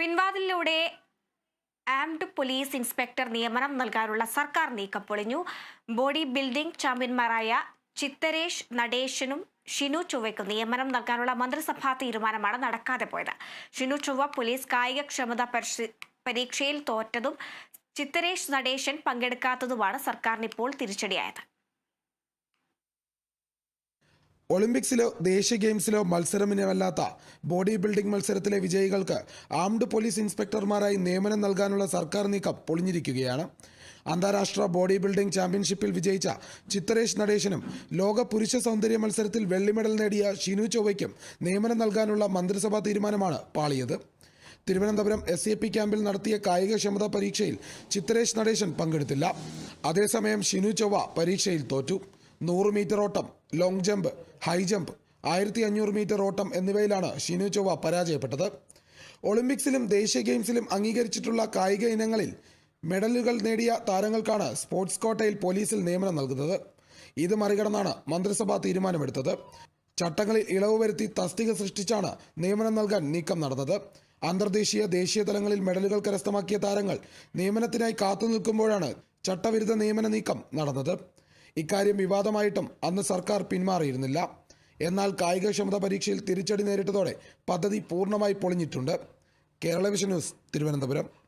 പിൻവാതിലൂടെ armed police inspector നിയമനം നൽകാനുള്ള സർക്കാർ നീക്കം പൊളിഞ്ഞു. ബോഡി ബിൽഡിംഗ് ചാമ്പ്യന്മാരായ ചിത്തരേഷ് നടേശനും ഷിനു ചൊവ്വയ്ക്ക് നിയമനം നൽകാനുള്ള മന്ത്രിസഭാ തീരുമാനമാണ് നടക്കാതെ പോയത്. ഷിനു ചൊവ്വ പോലീസ് കായികക്ഷമതാ പരീക്ഷയിൽ തോറ്റതും ചിത്തരേഷ് നടേശൻ പങ്കെടുക്കാത്തതുമാണ് സർക്കാരിന് ഇപ്പോൾ തിരിച്ചടിയായത്. ഒളിമ്പിക്സിലോ ദേശീയ ഗെയിംസിലോ മത്സരമിനമല്ലാത്ത ബോഡി ബിൽഡിംഗ് മത്സരത്തിലെ വിജയികൾക്ക് ആംഡ് പോലീസ് ഇൻസ്പെക്ടർമാരായി നിയമനം നൽകാനുള്ള സർക്കാർ നീക്കം പൊളിഞ്ഞിരിക്കുകയാണ്. അന്താരാഷ്ട്ര ബോഡി ബിൽഡിംഗ് ചാമ്പ്യൻഷിപ്പിൽ വിജയിച്ച ചിത്രേഷ് നടേശനും ലോക പുരുഷ സൗന്ദര്യ മത്സരത്തിൽ വെള്ളി മെഡൽ നേടിയ ഷിനു ചൊവ്വയ്ക്കും നിയമനം നൽകാനുള്ള മന്ത്രിസഭാ തീരുമാനമാണ് പാളിയത്. തിരുവനന്തപുരം എസ് എ പി ക്യാമ്പിൽ നടത്തിയ കായികക്ഷമതാ പരീക്ഷയിൽ ചിത്രേഷ് നടേശൻ പങ്കെടുത്തില്ല. അതേസമയം ഷിനു ചൊവ്വ പരീക്ഷയിൽ തോറ്റു. നൂറ് മീറ്റർ ഓട്ടം ലോങ് ജമ്പ് ഹൈ ജമ്പ് ആയിരത്തി അഞ്ഞൂറ് മീറ്റർ ഓട്ടം എന്നിവയിലാണ് ഷിനു ചൊവ്വ പരാജയപ്പെട്ടത്. ഒളിമ്പിക്സിലും ദേശീയ ഗെയിംസിലും അംഗീകരിച്ചിട്ടുള്ള കായിക ഇനങ്ങളിൽ മെഡലുകൾ നേടിയ താരങ്ങൾക്കാണ് സ്പോർട്സ് കോട്ടയിൽ പോലീസിൽ നിയമനം നൽകുന്നത്. ഇത് മറികടന്നാണ് മന്ത്രിസഭ തീരുമാനമെടുത്തത്. ചട്ടങ്ങളിൽ ഇളവ് വരുത്തി തസ്തിക സൃഷ്ടിച്ചാണ് നിയമനം നൽകാൻ നീക്കം നടന്നത്. അന്തർദേശീയ ദേശീയ തലങ്ങളിൽ മെഡലുകൾ കരസ്ഥമാക്കിയ താരങ്ങൾ നിയമനത്തിനായി കാത്തു നിൽക്കുമ്പോഴാണ് ചട്ടവിരുദ്ധ നിയമന നീക്കം നടന്നത്. ഇക്കാര്യം വിവാദമായിട്ടും അന്ന് സർക്കാർ പിന്മാറിയിരുന്നില്ല. എന്നാൽ കായികക്ഷമത പരീക്ഷയിൽ തിരിച്ചടി നേരിട്ടതോടെ പദ്ധതി പൂർണമായി പൊളിഞ്ഞിട്ടുണ്ട്. Kerala vision news Thiruvananthapuram.